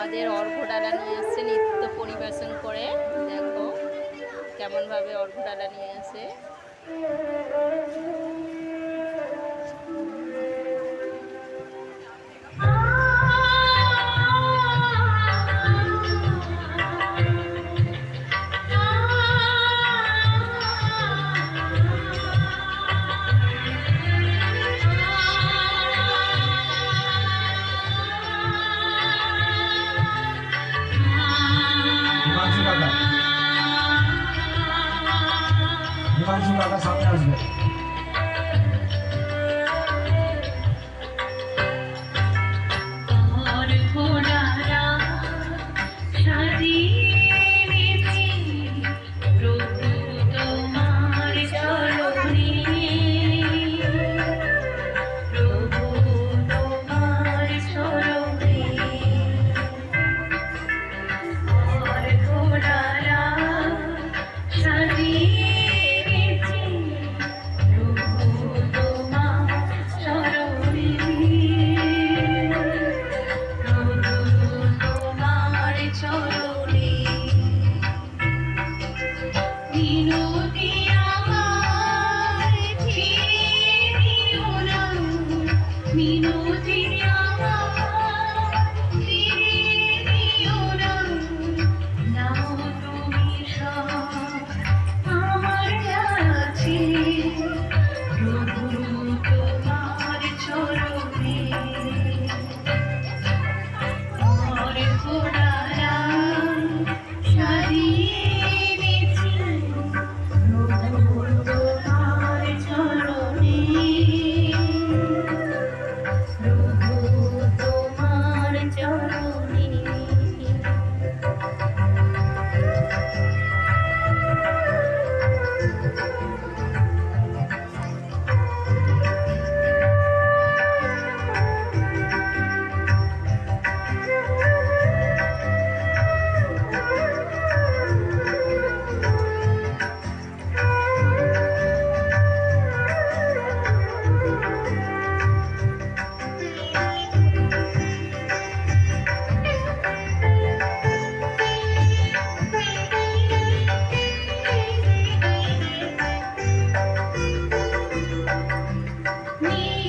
আমাদের অর্ঘ্যডালা নিয়ে আসছে নৃত্য পরিবেশন করে। দেখো কেমনভাবে অর্ঘ্যডালা নিয়ে আসে। হিমাংশু কাকা সামনে আসবে Minuti.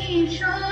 一生。